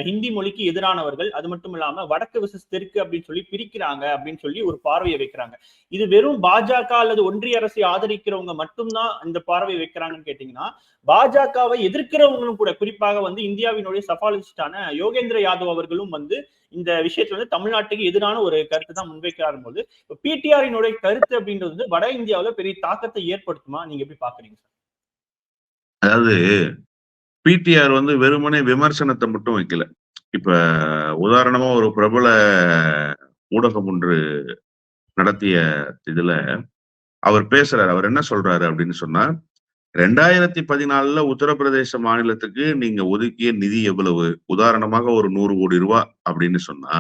ஹிந்தி மொழிக்கு எதிரானவர்கள் அது மட்டும் இல்லாம வடக்கு விசஸ் தெற்கு அப்படின்னு சொல்லி பிரிக்கிறாங்க அப்படின்னு சொல்லி ஒரு பார்வையை வைக்கிறாங்க. இது வெறும் பாஜக அல்லது ஒன்றிய அரசை ஆதரிக்கிறவங்க மட்டும்தான் இந்த பார்வை வைக்கிறாங்கன்னு கேட்டீங்கன்னா பாஜகவை எதிர்க்கிறவங்களும் கூட குறிப்பாக வந்து இந்தியாவினுடைய சஃபாலிஸ்டான யோகேந்திர யாதவ் அவர்களும் வந்து இந்த விஷயத்துல வந்து தமிழ்நாட்டுக்கு எதிரான ஒரு கருத்து தான் முன்வைக்கிறார் போது பிடிஆரினுடைய கருத்து அப்படின்றது வந்து வட இந்தியாவில பெரிய தாக்கத்தை ஏற்படுத்துமா? நீங்க எப்படி பாக்குறீங்க சார்? அதாவது பிடிஆர் வந்து வெறுமனே விமர்சனத்தை மட்டும் வைக்கல. இப்ப உதாரணமா ஒரு பிரபல ஊடகம் ஒன்று நடத்திய இதுல அவர் பேசுறாரு. அவர் என்ன சொல்றாரு அப்படின்னு சொன்னா ரெண்டாயிரத்தி பதினாலுல உத்தரப்பிரதேச மாநிலத்துக்கு நீங்க ஒதுக்கிய நிதி எவ்வளவு? உதாரணமாக ஒரு நூறு கோடி ரூபாய் அப்படின்னு சொன்னா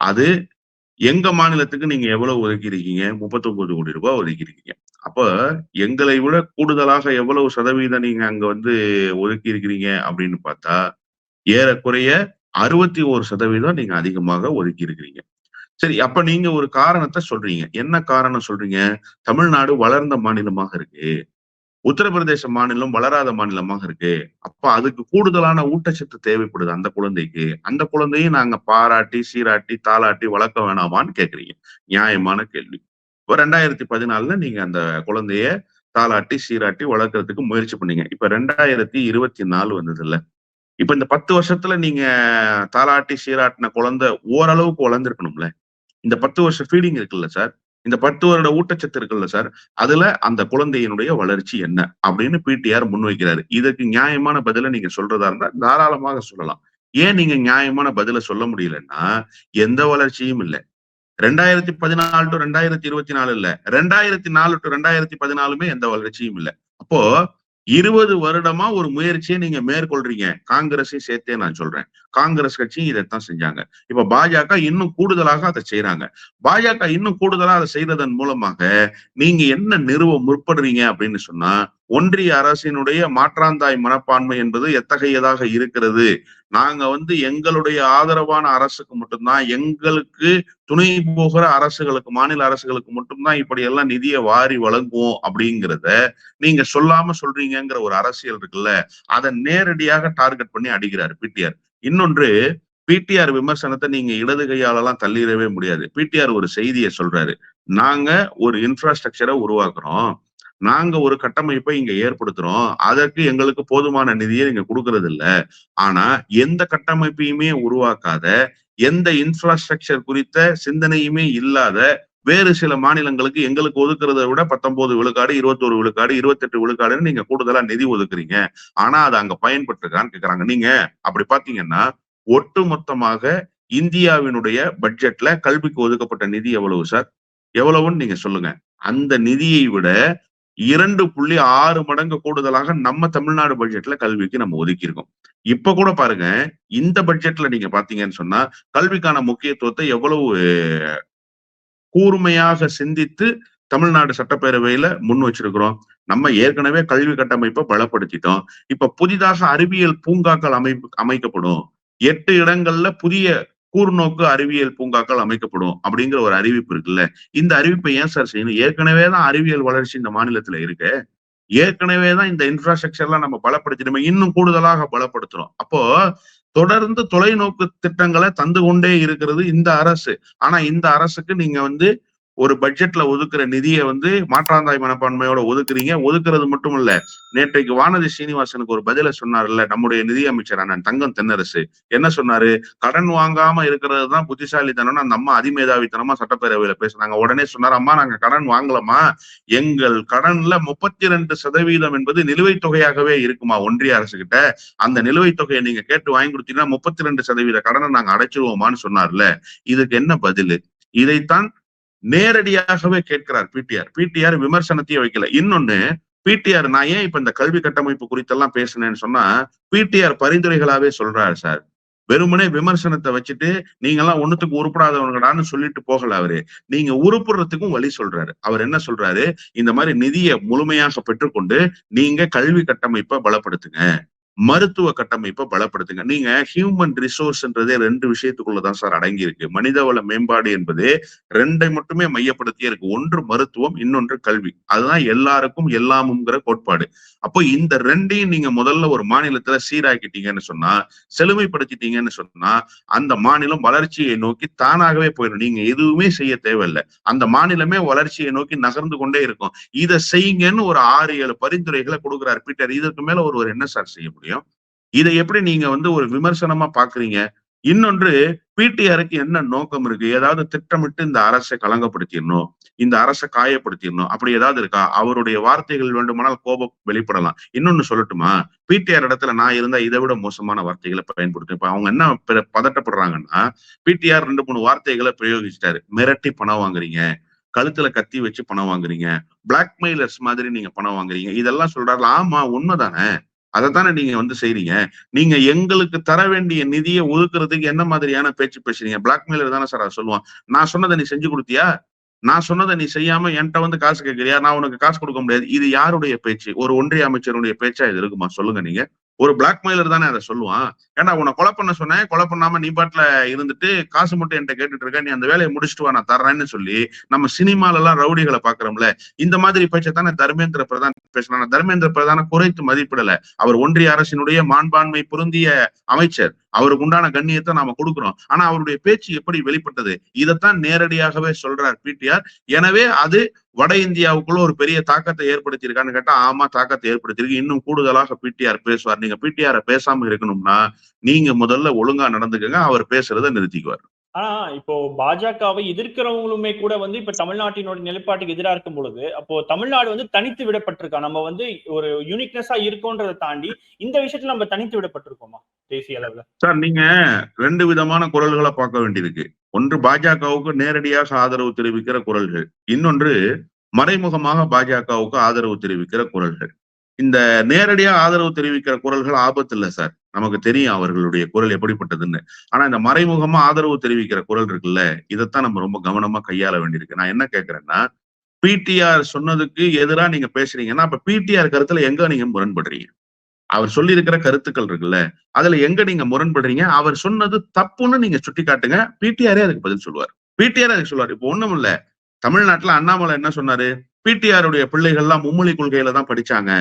அது எங்க மாநிலத்துக்கு நீங்க எவ்வளவு ஒதுக்கியிருக்கீங்க? முப்பத்தொன்பது கோடி ரூபாய் ஒதுக்கியிருக்கீங்க. அப்ப எங்களை விட கூடுதலாக எவ்வளவு சதவீதம் நீங்க அங்க வந்து ஒதுக்கி இருக்கிறீங்க அப்படின்னு பார்த்தா ஏறக்குறைய அறுபத்தி ஒரு சதவீதம் நீங்க அதிகமாக ஒதுக்கி இருக்கிறீங்க சரி அப்ப நீங்க ஒரு காரணத்தை சொல்றீங்க. என்ன காரணம் சொல்றீங்க? தமிழ்நாடு வளர்ந்த மாநிலமாக இருக்கு. உத்தரப்பிரதேச மாநிலம் வளராத மாநிலமாக இருக்கு. அப்ப அதுக்கு கூடுதலான ஊட்டச்சத்து தேவைப்படுது அந்த குழந்தைக்கு. அந்த குழந்தையும் நாங்க பாராட்டி சீராட்டி தாளாட்டி வளர்க்க வேணாமான்னு கேக்குறீங்க. நியாயமான கேள்வி. இப்ப ரெண்டாயிரத்தி பதினாலுல நீங்க அந்த குழந்தைய தாளாட்டி சீராட்டி வளர்க்கறதுக்கு முயற்சி பண்ணீங்க. இப்ப ரெண்டாயிரத்தி இருபத்தி நாலு வந்தது இல்ல இப்ப இந்த பத்து வருஷத்துல நீங்க தாளாட்டி சீராட்டின குழந்தை ஓரளவுக்கு வளர்ந்துருக்கணும்ல. இந்த பத்து வருஷம் ஃபீடிங் இருக்குல்ல சார்? இந்த பத்து வருட ஊட்டச்சத்து இருக்குல்ல சார் அதுல அந்த குழந்தையினுடைய வளர்ச்சி என்ன அப்படின்னு பிடிஆர் முன்வைக்கிறாரு. இதுக்கு நியாயமான பதில நீங்க சொல்றதா இருந்தா தாராளமாக சொல்லலாம். ஏன் நீங்க நியாயமான பதில சொல்ல முடியலன்னா எந்த வளர்ச்சியும் இல்லை. ரெண்டாயிரத்தி பதினாலு டு ரெண்டாயிரத்தி இருபத்தி நாலு இல்ல. ரெண்டாயிரத்தி நாலு டு ரெண்டாயிரத்தி பதினாலுமே எந்த வளர்ச்சியும் இல்லை. அப்போ இருபது வருடமா ஒரு முயற்சியை நீங்க மேற்கொள்றீங்க. காங்கிரஸையும் சேர்த்தே நான் சொல்றேன். காங்கிரஸ் கட்சியும் இதைத்தான் செஞ்சாங்க. இப்ப பாஜக இன்னும் கூடுதலாக அதை செய்யறாங்க பாஜக இன்னும் கூடுதலா அதை செய்ததன் மூலமாக நீங்க என்ன நிறுவ முற்படுறீங்க அப்படின்னு சொன்னா ஒன்றிய அரசினுடைய மாற்றாந்தாய் மனப்பான்மை என்பது எத்தகையதாக இருக்கிறது? நாங்க வந்து எங்களுடைய ஆதரவான அரசுக்கு மட்டும்தான் எங்களுக்கு துணை போகிற அரசுகளுக்கு மாநில அரசுகளுக்கு மட்டும்தான் இப்படி எல்லாம் நிதியை வாரி வழங்குவோம் அப்படிங்கிறத நீங்க சொல்லாம சொல்றீங்கிற ஒரு அரசியல் இருக்குல்ல அதை நேரடியாக டார்கெட் பண்ணி அடிக்கிறார் பிடிஆர் இன்னொன்று பிடிஆர் விமர்சனத்தை நீங்க இடது கையாலலாம் தள்ளிடவே முடியாது. பிடிஆர் ஒரு செய்தியை சொல்றாரு. நாங்க ஒரு இன்ஃப்ராஸ்ட்ரக்சரை உருவாக்குறோம். நாங்க ஒரு கட்டமைப்பை இங்க ஏற்படுத்துறோம். அதற்கு எங்களுக்கு போதுமான நிதியை நீங்க கொடுக்கறது இல்ல ஆனா எந்த கட்டமைப்பையுமே உருவாக்காத எந்த இன்ஃப்ராஸ்ட்ரக்சர் குறித்த சிந்தனையுமே இல்லாத வேறு சில மாநிலங்களுக்கு எங்களுக்கு ஒதுக்குறதை விட பத்தொன்பது விழுக்காடு இருபத்தோரு விழுக்காடு இருபத்தெட்டு விழுக்காடுன்னு நீங்க கூடுதலா நிதி ஒதுக்குறீங்க. ஆனா அது அங்க பயன்பட்டுருக்கான்னு கேக்குறாங்க. நீங்க அப்படி பாத்தீங்கன்னா ஒட்டு மொத்தமாக இந்தியாவினுடைய பட்ஜெட்ல கல்விக்கு ஒதுக்கப்பட்ட நிதி எவ்வளவு சார் எவ்வளவுன்னு நீங்க சொல்லுங்க. அந்த நிதியை விட இரண்டு புள்ளி ஆறு மடங்கு கூடுதலாக நம்ம தமிழ்நாடு பட்ஜெட்ல கல்விக்கு நம்ம ஒதுக்கியிருக்கோம். இப்ப கூட பாருங்க இந்த பட்ஜெட்ல நீங்க பாத்தீங்கன்னு சொன்னா கல்விக்கான முக்கியத்துவத்தை எவ்வளவு கூர்மையாக சிந்தித்து தமிழ்நாடு சட்டப்பேரவையில முன் வச்சிருக்கிறோம். நம்ம ஏற்கனவே கல்வி கட்டமைப்பை பலப்படுத்திட்டோம். இப்ப புதிதாக அறிவியல் பூங்காக்கள் அமைப்பு அமைக்கப்படும். எட்டு இடங்கள்ல புதிய கூர்நோக்கு அறிவியல் பூங்காக்கள் அமைக்கப்படும் அப்படிங்கிற ஒரு அறிவிப்பு இருக்குல்ல. இந்த அறிவிப்பை ஏன் சார் செய்யணும்? ஏற்கனவே தான் அறிவியல் வளர்ச்சி இந்த மாநிலத்துல இருக்கு. ஏற்கனவே தான் இந்த இன்ஃப்ராஸ்ட்ரக்சர்லாம் நம்ம பலப்படுத்தினோமே இன்னும் கூடுதலாக பலப்படுத்துறோம். அப்போ தொடர்ந்து தொலைநோக்கு திட்டங்களை தந்து கொண்டே இருக்கிறது இந்த அரசு. ஆனா இந்த அரசுக்கு நீங்க வந்து ஒரு பட்ஜெட்ல ஒதுக்குற நிதியை வந்து மாற்றாந்தாய் மனப்பான்மையோட ஒதுக்குறீங்க. ஒதுக்குறது மட்டும் இல்ல நேற்றைக்கு வானதி சீனிவாசனுக்கு ஒரு பதில சொன்னார்ல நம்முடைய நிதியமைச்சர் அண்ணன் தங்கம் தென்னரசு. என்ன சொன்னாரு? கடன் வாங்காம இருக்கிறது தான் புத்திசாலித்தனம்னு அந்த அம்மா அதிமேதாவித்தனமா சட்டப்பேரவையில பேசுனாங்க. உடனே சொன்னார் அம்மா நாங்க கடன் வாங்கலாமா எங்கள் கடன்ல முப்பத்தி ரெண்டு சதவீதம் என்பது நிலுவைத் தொகையாகவே இருக்குமா ஒன்றிய அரசு கிட்ட? அந்த நிலுவைத் தொகையை நீங்க கேட்டு வாங்கி கொடுத்தீங்கன்னா முப்பத்தி ரெண்டு சதவீத கடனை நாங்க அடைச்சிருவோமான்னு சொன்னார்ல. இதுக்கு என்ன பதிலு? இதைத்தான் நேரடியாகவே கேட்கிறார் பிடிஆர் பிடிஆர் விமர்சனத்தையே வைக்கல. இன்னொன்னு பிடிஆர் நான் ஏன் இப்ப இந்த கல்வி கட்டமைப்பு குறித்தெல்லாம் பேசினேன்னு சொன்னா பிடிஆர் பரிந்துரைகளாவே சொல்றாரு சார். வெறுமனே விமர்சனத்தை வச்சுட்டு நீங்க எல்லாம் ஒண்ணுத்துக்கு உருப்படாதவங்கடான்னு சொல்லிட்டு போகல அவரு. நீங்க உருப்புறதுக்கும் வழி சொல்றாரு. அவர் என்ன சொல்றாரு? இந்த மாதிரி நிதியை முழுமையாக பெற்றுக்கொண்டு நீங்க கல்வி கட்டமைப்பை பலப்படுத்துங்க. மருத்துவ கட்டமைப்பை பலப்படுத்துங்க. நீங்க ஹியூமன் ரிசோர்ஸ்ன்றதே ரெண்டு விஷயத்துக்குள்ளதான் சார் அடங்கி இருக்கு. மனிதவள மேம்பாடு என்பது ரெண்டை மட்டுமே மையப்படுத்தியே இருக்கு. ஒன்று மருத்துவம் இன்னொன்று கல்வி. அதுதான் எல்லாருக்கும் எல்லாமுங்கிற கோட்பாடு. அப்போ இந்த ரெண்டையும் நீங்க முதல்ல ஒரு மாநிலத்துல சீராக்கிட்டீங்கன்னு சொன்னா செழுமைப்படுத்திட்டீங்கன்னு சொன்னா அந்த மாநிலம் வளர்ச்சியை நோக்கி தானாகவே போயிடும். நீங்க எதுவுமே செய்ய தேவையில்லை. அந்த மாநிலமே வளர்ச்சியை நோக்கி நகர்ந்து கொண்டே இருக்கும். இதை செய்யுங்கன்னு ஒரு ஆறு ஏழு பரிந்துரைகளை கொடுக்குறார் பீட்டர். இதற்கு மேல ஒருவர் என்ன சார் செய்ய முடியும்? இதை எப்படி நீங்க வந்து ஒரு விமர்சனமா பாக்குறீங்க? இன்னொன்று பிடிஆருக்கு என்ன நோக்கம் இருக்கு? ஏதாவது திட்டமிட்டு இந்த அரசை களங்கப்படுத்திடணும் இந்த அரசை காயப்படுத்திடணும் அப்படி ஏதாவது இருக்கா? அவருடைய வார்த்தைகள் வேண்டுமானால் கோபம் வெளிப்படலாம். இன்னொன்னு சொல்லட்டுமா? பிடிஆர் இடத்துல நான் இருந்தா இதை விட மோசமான வார்த்தைகளை பயன்படுத்தி இப்ப அவங்க என்ன பதட்டப்படுறாங்கன்னா பிடிஆர் ரெண்டு மூணு வார்த்தைகளை பிரயோகிச்சிட்டாரு. மிரட்டி பணம் வாங்குறீங்க கழுத்துல கத்தி வச்சு பணம் வாங்குறீங்க பிளாக்மெயிலர்ஸ் மாதிரி நீங்க பணம் வாங்குறீங்க. இதெல்லாம் சொல்றாரு ஆமா உண்மைதானே? அதைத்தானே நீங்க வந்து செய்றீங்க? நீங்க எங்களுக்கு தர வேண்டிய நிதியை ஒதுக்குறதுக்கு என்ன மாதிரியான பேச்சு பேசுறீங்க? பிளாக்மெயிலர் தானே சார் அதை சொல்லுவான். நான் சொன்னதை நீ செஞ்சு கொடுத்தியா? நான் சொன்னதை நீ செய்யாம என்கிட்ட வந்து காசு கேட்கறியா? நான் உனக்கு காசு கொடுக்க முடியாது. இது யாருடைய பேச்சு? ஒரு ஒன்றிய அமைச்சருடைய பேச்சா இது இருக்குமா? சொல்லுங்க நீங்க. ஒரு பிளாக்மெயிலர் தானே அதை சொல்லுவான். ஏன்னா உன்னை கொலை பண்ண சொன்னேன்? கொலை பண்ணாம நீ பாட்டுல இருந்துட்டு காசு மட்டும் என்கிட்ட கேட்டுட்டு இருக்க நீ அந்த வேலையை முடிச்சுட்டு வா நான் தர்றேன்னு சொல்லி நம்ம சினிமால எல்லாம் ரவுடிகளை பாக்குறோம்ல இந்த மாதிரி பேச்சை தானே தர்மேந்திர பிரதான் பேசினா தர்மேந்திர பிரதான குறைத்து மதிப்பிடல. அவர் ஒன்றிய அரசினுடைய மாண்பான்மை பொருந்திய அமைச்சர். அவருக்கு உண்டான கண்ணியத்தை நாம கொடுக்கிறோம். ஆனா அவருடைய பேச்சு எப்படி வெளிப்பட்டது? இதைத்தான் நேரடியாகவே சொல்றார் பிடிஆர் எனவே அது வட இந்தியாவுக்குள்ள ஒரு பெரிய தாக்கத்தை ஏற்படுத்தியிருக்கான்னு கேட்டா ஆமா தாக்கத்தை ஏற்படுத்தியிருக்கு. இன்னும் கூடுதலாக பிடிஆர் பேசுவார். நீங்க பிடிஆர் பேசாம இருக்கணும்னா நீங்க முதல்ல ஒழுங்கா நடந்துக்கங்க. அவர் பேசுறதை நிறுத்திக்குவார். ஆனா இப்போ பாஜகவை எதிர்க்கிறவங்களுமே கூட வந்து இப்ப தமிழ்நாட்டினோட நிலைப்பாட்டுக்கு எதிராக இருக்கும் பொழுது அப்போ தமிழ்நாடு வந்து தனித்து விடப்பட்டிருக்கா? நம்ம வந்து ஒரு யூனிக்னஸா இருக்கோன்றதை தாண்டி இந்த விஷயத்துல நம்ம தனித்து விடப்பட்டிருக்கோமா தேசிய அளவுல? சார் நீங்க ரெண்டு விதமான குரல்களை பார்க்க வேண்டியிருக்கு. ஒன்று பாஜகவுக்கு நேரடியாக ஆதரவு தெரிவிக்கிற குரல்கள். இன்னொன்று மறைமுகமாக பாஜகவுக்கு ஆதரவு தெரிவிக்கிற குரல்கள். இந்த நேரடியா ஆதரவு தெரிவிக்கிற குரல்கள் ஆபத்து இல்ல சார். நமக்கு தெரியும் அவர்களுடைய குரல் எப்படிப்பட்டதுன்னு. ஆனா இந்த மறைமுகமா ஆதரவு தெரிவிக்கிற குரல் இருக்குல்ல இதைத்தான் நம்ம ரொம்ப கவனமா கையாள வேண்டியிருக்கு. நான் என்ன கேட்கிறேன்னா பிடிஆர் சொன்னதுக்கு எதிரா நீங்க பேசுறீங்கன்னா அப்ப பிடிஆர் கருத்துல எங்க நீங்க முரண்படுறீங்க? அவர் சொல்லியிருக்கிற கருத்துக்கள் இருக்குல்ல அதுல எங்க நீங்க முரண்படுறீங்க? அவர் சொன்னது தப்புன்னு நீங்க சுட்டி காட்டுங்க பிடிஆரே அதுக்கு பதில் சொல்லுவார். பிடிஆர் அதுக்கு சொல்லுவார். இப்போ ஒண்ணும் இல்ல தமிழ்நாட்டுல அண்ணாமலை என்ன சொன்னாரு? பிடிஆருடைய பிள்ளைகள்லாம் மும்மொழி கொள்கையில தான் படிச்சாங்க.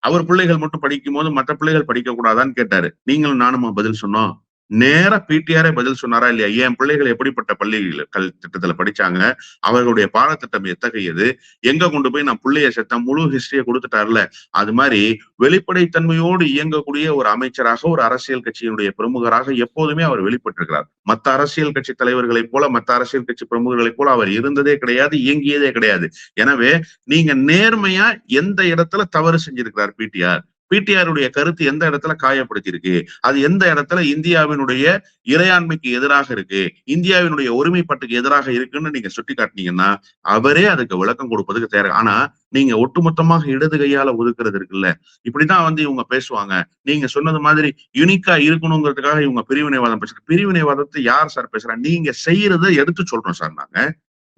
அவர் பிள்ளைகள் மட்டும் படிக்கும் போது மற்ற பிள்ளைகள் படிக்க கூடாதான்னு கேட்டாரு. நீங்களும் நானுமா பதில் சொன்னோம். நேரா பிடிஆரே பதில் சொன்னாரா இல்லையா? என் பிள்ளைகள் எப்படிப்பட்ட பள்ளிகள் கல் திட்டத்துல படிச்சாங்க? அவர்களுடைய பாடத்திட்டம் எத்தகையது? எங்க கொண்டு போய் நான் பிள்ளைய செத்த முழு ஹிஸ்டரியை கொடுத்துட்டார்ல? அது மாதிரி வெளிப்படைத்தன்மையோடு இயங்கக்கூடிய ஒரு அமைச்சராக ஒரு அரசியல் கட்சியினுடைய பிரமுகராக எப்போதுமே அவர் வெளிப்பட்டிருக்கிறார். மத்த அரசியல் கட்சி தலைவர்களைப் போல மத்த அரசியல் கட்சி பிரமுகர்களைப் போல அவர் இருந்ததே கிடையாது இயங்கியதே கிடையாது. எனவே நீங்க நேர்மையா எந்த இடத்துல தவறு செஞ்சிருக்கிறார் பிடிஆர் பிடிஆருடைய கருத்து எந்த இடத்துல காயப்படுத்தியிருக்கு? அது எந்த இடத்துல இந்தியாவினுடைய இறையாண்மைக்கு எதிராக இருக்கு? இந்தியாவினுடைய ஒருமைப்பாட்டுக்கு எதிராக இருக்குன்னு நீங்க சுட்டி காட்டினீங்கன்னா அவரே அதுக்கு விளக்கம் கொடுப்பதுக்கு தேவை ஆனா நீங்க ஒட்டுமொத்தமாக இடது கையால ஒதுக்குறது இருக்குல்ல? இப்படிதான் வந்து இவங்க பேசுவாங்க. நீங்க சொன்னது மாதிரி யுனிக்கா இருக்கணுங்கிறதுக்காக இவங்க பிரிவினைவாதம் பேசுறாங்க பிரிவினைவாதத்தை யார் சார் பேசுறா? நீங்க செய்யறதை எடுத்து சொல்றோம் சார் நாங்க.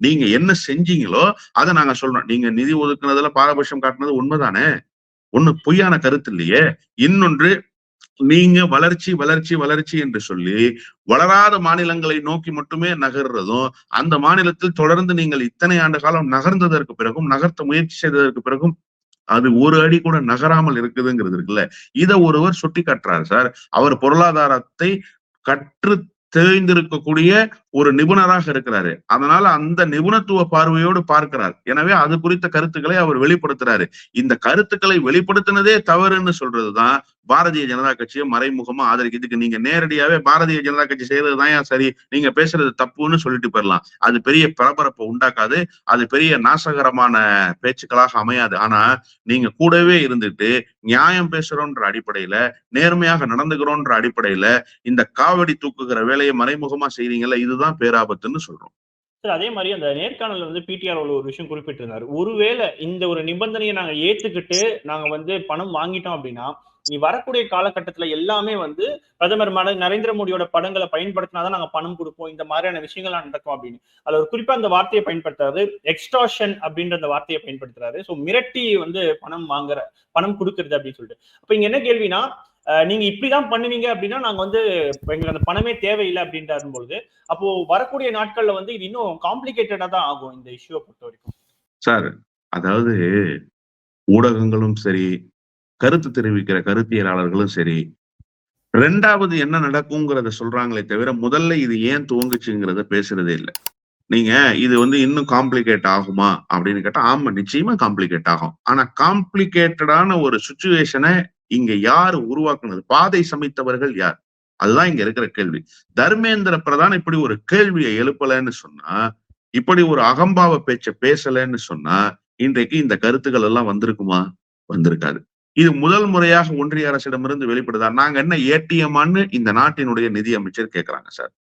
நீங்க என்ன செஞ்சீங்களோ அதை நாங்க சொல்றோம். நீங்க நிதி ஒதுக்குனதுல பாரபட்சம் காட்டுனது உண்மைதானே? ஒண்ணு பொய்யான கருத்து இல்லையே? இன்னொன்று நீங்க வளர்ச்சி வளர்ச்சி வளர்ச்சி என்று சொல்லி வளராத மாநிலங்களை நோக்கி மட்டுமே நகர்றதும் அந்த மாநிலத்தில் தொடர்ந்து நீங்கள் இத்தனை ஆண்டு காலம் நகர்ந்ததற்கு பிறகும் நகர்த்த முயற்சி செய்ததற்கு பிறகும் அது ஒரு அடி கூட நகராமல் இருக்குதுங்கிறது இருக்குல்ல? இதை ஒருவர் சுட்டி காட்டுறாரு சார். அவர் பொருளாதாரத்தை கற்று தெரிந்திருக்கக்கூடிய ஒரு நிபுணராக இருக்கிறாரு. அதனால அந்த நிபுணத்துவ பார்வையோடு பார்க்கிறார். எனவே அது குறித்த கருத்துக்களை அவர் வெளிப்படுத்துறாரு. இந்த கருத்துக்களை வெளிப்படுத்தினதே தவறுன்னு சொல்றதுதான் பாரதிய ஜனதா கட்சியை மறைமுகமா ஆதரிக்கிறதுக்கு நீங்க நேரடியாவே பாரதிய ஜனதா கட்சி செய்யறதுதான் தான் சரி. நீங்க பேசுறது தப்புன்னு சொல்லிட்டு போயிடலாம். அது பெரிய பரபரப்பை உண்டாக்காது. அது பெரிய நாசகரமான பேச்சுக்களாக அமையாது. ஆனா நீங்க கூடவே இருந்துட்டு நியாயம் பேசுறோன்ற அடிப்படையில நேர்மையாக நடந்துகிறோன்ற அடிப்படையில இந்த காவடி தூக்குகிற வேலையை மறைமுகமா செய்றீங்கல்ல இதுதான் பேராபத்துன்னு சொல்றோம். சார் அதே மாதிரி அந்த நேர்காணல வந்து பிடிஆர் ஒரு விஷயம் குறிப்பிட்டிருந்தாரு. ஒருவேளை இந்த ஒரு நிபந்தனையை நாங்க ஏத்துக்கிட்டு நாங்க வந்து பணம் வாங்கிட்டோம் அப்படின்னா நீ வரக்கூடிய காலகட்டத்துல எல்லாமே வந்து பிரதமர் நரேந்திர மோடியோட படங்களை பயன்படுத்தினாதான் நாங்க பணம் கொடுப்போம். இந்த மாதிரியான விஷயங்கள்லாம் நடக்கும் அப்படின்னு. அதுல ஒரு குறிப்பா அந்த வார்த்தையை பயன்படுத்துறாரு. எக்ஸ்டாஷன் அப்படின்ற அந்த வார்த்தையை பயன்படுத்துறாரு. சோ மிரட்டி வந்து பணம் வாங்குற பணம் கொடுக்கறது அப்படின்னு சொல்லிட்டு. அப்ப இங்க என்ன கேள்வினா நீங்க இப்படிதான் பண்ணுவீங்க அப்படின்னா நாங்க வந்து எங்களுக்கு அந்த பணமே தேவையில்லை அப்படின்றாரு பொழுது அப்போ வரக்கூடிய நாட்கள்ல வந்து இது இன்னும் காம்ப்ளிகேட்டடா தான் ஆகும் இந்த இஷ்யூவை பொறுத்த வரைக்கும். சார் அதாவது ஊடகங்களும் சரி கருத்து தெரிவிக்கிற கருத்தியலாளர்களும் சரி ரெண்டாவது என்ன நடக்குங்கிறத சொல்றாங்களே தவிர முதல்ல இது ஏன் துவங்குச்சுங்கிறத பேசுறதே இல்லை. நீங்க இது வந்து இன்னும் காம்ப்ளிகேட் ஆகுமா அப்படின்னு கேட்டா ஆமா நிச்சயமா காம்ப்ளிகேட் ஆகும். ஆனா காம்ப்ளிகேட்டடான ஒரு சுச்சுவேஷனை இங்க யார் உருவாக்குனது? பாதை சமைத்தவர்கள் யார்? அதுதான் இங்க இருக்கிற கேள்வி. தர்மேந்திர பிரதான் இப்படி ஒரு கேள்வியை எழுப்பலன்னு சொன்னா இப்படி ஒரு அகம்பாவ பேச்ச பேசலன்னு சொன்னா இன்றைக்கு இந்த கருத்துக்கள் எல்லாம் வந்திருக்குமா? வந்திருக்காது. இது முதல் முறையாக ஒன்றிய அரசிடமிருந்து வெளிப்படுதா? நாங்க என்ன ஏடிஎம்மான்னு இந்த நாட்டினுடைய நிதி அமைச்சர் கேட்கிறாங்க சார்.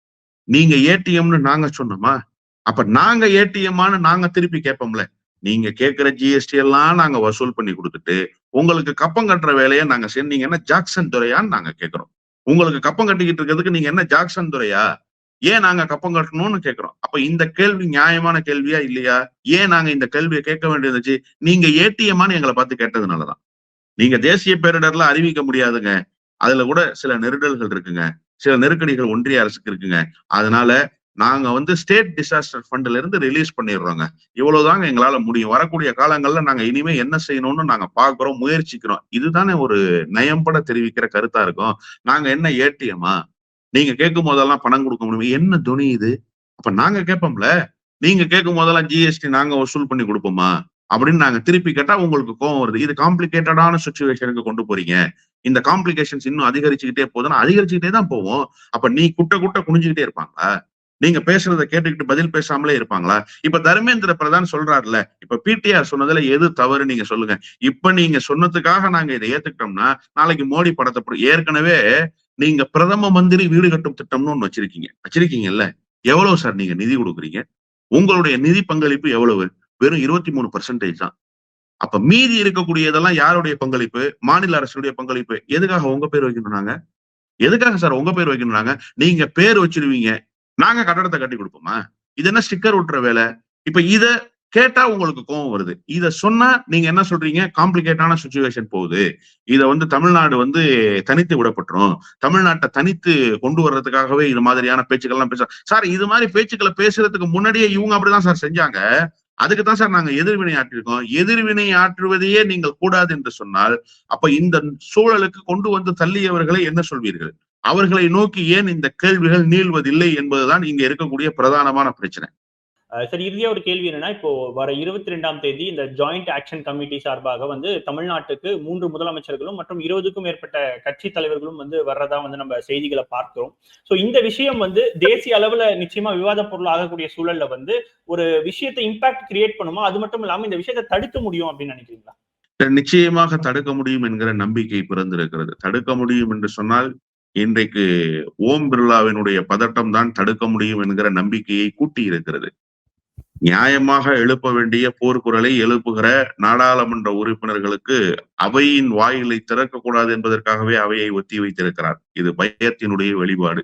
நீங்க ஏடிஎம்னு நாங்க சொன்னோமா? அப்ப நாங்க ஏடிஎம்மான்னு நாங்க திருப்பி கேட்போம்ல நீங்க கேட்கிற ஜிஎஸ்டி எல்லாம் நாங்க வசூல் பண்ணி கொடுத்துட்டு உங்களுக்கு கப்பம் கட்டுற வேலையை நாங்க செஞ்சீங்கன்னா ஜாக்சன் துறையான்னு நாங்க கேட்கிறோம் உங்களுக்கு கப்பம் கட்டிக்கிட்டு இருக்கிறதுக்கு நீங்க என்ன ஜாக்சன் துறையா? ஏன் நாங்க கப்பம் கட்டணும்னு கேட்கிறோம் அப்ப இந்த கேள்வி நியாயமான கேள்வியா இல்லையா? ஏன் நாங்க இந்த கேள்வியை கேட்க வேண்டியிருந்துச்சு நீங்க ஏடிஎம்மான்னு எங்களை பார்த்து கேட்டதுனாலதான். நீங்க தேசிய பேரிடர்ல அறிவிக்க முடியாதுங்க. அதுல கூட சில நெருடல்கள் இருக்குங்க. சில நெருக்கடிகள் ஒன்றிய அரசுக்கு இருக்குங்க. அதனால நாங்க வந்து ஸ்டேட் டிசாஸ்டர் ஃபண்ட்ல இருந்து ரிலீஸ் பண்ணிடுறோங்க. இவ்வளவுதாங்க எங்களால முடியும். வரக்கூடிய காலங்கள்ல நாங்க இனிமே என்ன செய்யணும்னு நாங்க பாக்குறோம் முயற்சிக்கிறோம். இதுதானே ஒரு நயம்பட தெரிவிக்கிற கருத்தா இருக்கும். நாங்க என்ன ஏடிஎம்மா நீங்க கேட்கும் போதெல்லாம் பணம் கொடுக்க முடியும்? என்ன துணி இது? அப்ப நாங்க கேட்போம்ல. நீங்க கேட்கும் போதெல்லாம் ஜிஎஸ்டி நாங்க வசூல் பண்ணி கொடுப்போமா? அப்படின்னு நாங்க திருப்பி கேட்டா உங்களுக்கு கோவம் வருது. இது காம்ப்ளிகேட்டடான சுச்சுவேஷனுக்கு கொண்டு போறீங்க. இந்த காம்ப்ளிகேஷன்ஸ் இன்னும் அதிகரிச்சுக்கிட்டே போதுன்னா அதிகரிச்சுக்கிட்டே தான் போவோம். அப்ப நீ குட்ட குட்ட குனிஞ்சுக்கிட்டே இருப்பாங்களா? நீங்க பேசுறதை கேட்டுக்கிட்டு பதில் பேசாமலே இருப்பாங்களா? இப்ப தர்மேந்திர பிரதான் சொல்றாருல இப்ப பிடிஆர் சொன்னதுல எது தவறு நீங்க சொல்லுங்க. இப்ப நீங்க சொன்னதுக்காக நாங்க இதை ஏத்துக்கிட்டோம்னா நாளைக்கு மோடி படத்தை ஏற்கனவே நீங்க பிரதம மந்திரி வீடு கட்டும் திட்டம்னு ஒண்ணு வச்சிருக்கீங்க. வச்சிருக்கீங்கல்ல? எவ்வளவு சார் நீங்க நிதி கொடுக்குறீங்க? உங்களுடைய நிதி பங்களிப்பு எவ்வளவு? வெறும் இருபத்தி மூணு பர்சன்டேஜ் தான். அப்ப மீதி இருக்கக்கூடியதெல்லாம் யாருடைய பங்களிப்பு? மாநில அரசுடைய பங்களிப்பு. எதுக்காக உங்க பேர் வைக்கணும் நாங்க எதுக்காக சார் உங்க பேர் வைக்கணும் நாங்க நீங்க பேர் வச்சிருவீங்க. நாங்க கட்டடத்தை கட்டி கொடுப்போமா? இது என்ன ஸ்டிக்கர் ஒட்டுற வேலை? இப்ப இத கேட்டா உங்களுக்கு கோவம் வருது. இத சொன்னா நீங்க என்ன சொல்றீங்க? காம்ப்ளிகேட்டான சுச்சுவேஷன் போகுது. இத வந்து தமிழ்நாடு வந்து தனித்து விடப்பட்டுரும். தமிழ்நாட்டை தனித்து கொண்டு வர்றதுக்காகவே இது மாதிரியான பேச்சுக்கள்லாம் பேச சார் இது மாதிரி பேச்சுக்களை பேசுறதுக்கு முன்னாடியே இவங்க அப்படிதான் சார் செஞ்சாங்க. அதுக்கு தான் சார் நாங்க எதிர்வினை ஆற்றிருக்கோம். எதிர்வினை ஆற்றுவதையே நீங்கள் கூடாது என்று சொன்னால் அப்ப இந்த சூழலுக்கு கொண்டு வந்து தள்ளியவர்களை என்ன சொல்வீர்கள்? அவர்களை நோக்கி ஏன் இந்த கேள்விகள் நீள்வதில்லை என்பதுதான் இங்க இருக்கக்கூடிய பிரதானமான பிரச்சனை. சரி இறுதியா ஒரு கேள்வி என்னன்னா இப்போ வர இருபத்தி ரெண்டாம் தேதி இந்த ஜாயிண்ட் ஆக்ஷன் கமிட்டி சார்பாக வந்து தமிழ்நாட்டுக்கு மூன்று முதலமைச்சர்களும் மற்றும் இருபதுக்கும் மேற்பட்ட கட்சி தலைவர்களும் வந்து வர்றதா வந்து நம்ம செய்திகளை பார்க்கிறோம். சோ இந்த விஷயம் வந்து தேசிய அளவுல நிச்சயமா விவாத பொருள் ஆகக்கூடிய சூழல்ல வந்து ஒரு விஷயத்தை இம்பாக்ட் கிரியேட் பண்ணுமா? அது மட்டும் இல்லாம இந்த விஷயத்தை தடுக்க முடியும் அப்படின்னு நினைக்கிறீங்களா? நிச்சயமாக தடுக்க முடியும் என்கிற நம்பிக்கை பிறந்திருக்கிறது. தடுக்க முடியும் என்று சொன்னால் இன்றைக்கு ஓம் பிர்லாவினுடைய பதட்டம் தான் தடுக்க முடியும் என்கிற நம்பிக்கையை கூட்டி இருக்கிறது நியாயமாக எழுப்ப வேண்டிய போர்க்குரலை எழுப்புகிற நாடாளுமன்ற உறுப்பினர்களுக்கு அவையின் வாயிலை திறக்கக்கூடாது என்பதற்காகவே அவையை ஒத்தி வைத்திருக்கிறார். இது பயத்தினுடைய வெளிப்பாடு.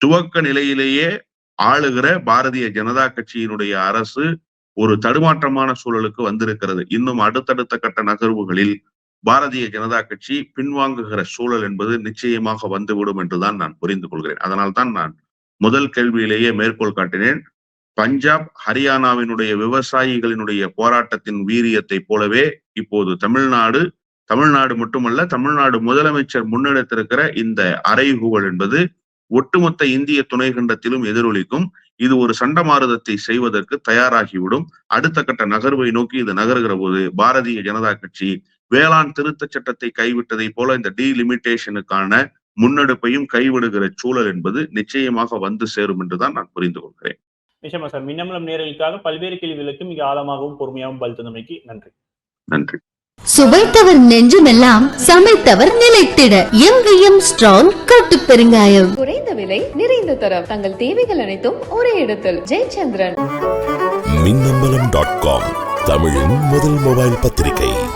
துவக்க நிலையிலேயே ஆளுகிற பாரதிய ஜனதா கட்சியினுடைய அரசு ஒரு தடுமாற்றமான சூழலுக்கு வந்திருக்கிறது. இன்னும் அடுத்தடுத்த கட்ட நகர்வுகளில் பாரதிய ஜனதா கட்சி பின்வாங்குகிற சூழல் என்பது நிச்சயமாக வந்துவிடும் என்றுதான் நான் புரிந்து கொள்கிறேன். அதனால்தான் நான் முதல் கேள்வியிலேயே மேற்கோள் காட்டினேன். பஞ்சாப் ஹரியானாவினுடைய விவசாயிகளினுடைய போராட்டத்தின் வீரியத்தை போலவே இப்போது தமிழ்நாடு தமிழ்நாடு மட்டுமல்ல தமிழ்நாடு முதலமைச்சர் முன்னெடுத்திருக்கிற இந்த அறைகூவல் என்பது ஒட்டுமொத்த இந்திய துணைக்கண்டத்திலும் எதிரொலிக்கும். இது ஒரு சண்டமாரதத்தை செய்வதற்கு தயாராகிவிடும். அடுத்த கட்ட நகர்வை நோக்கி இது நகர்கிற போது பாரதிய ஜனதா கட்சி வேளாண் திருத்தச் சட்டத்தை கைவிட்டதை போல இந்த டீலிமிட்டேஷனுக்கான முன்னெடுப்பையும் கைவிடுகிற சூழல் என்பது நிச்சயமாக வந்து சேரும் என்றுதான் நான் புரிந்து கொள்கிறேன். நிச்சயமா சார். மின்னமலம் நேரலுக்காக பல்வேறு கேள்விகளுக்கு மிக ஆழமாகவும் பொறுமையாகவும் பதில் தந்தமைக்கு நன்றி. நன்றி. சுவைத்தவர் நெஞ்சுமெல்லாம் சமைத்தவர் நிலைத்திட. எங்கேயும் ஸ்ட்ராங் கட்டு பெருங்காயம். குறைந்த விலை நிறைந்த தரம். தங்கள் தேவைகள் அனைத்தும் ஒரே இடத்தில். ஜெயச்சந்திரன். மின்னம்பலம் டாட் காம் தமிழின் முதல் மொபைல் பத்திரிகை.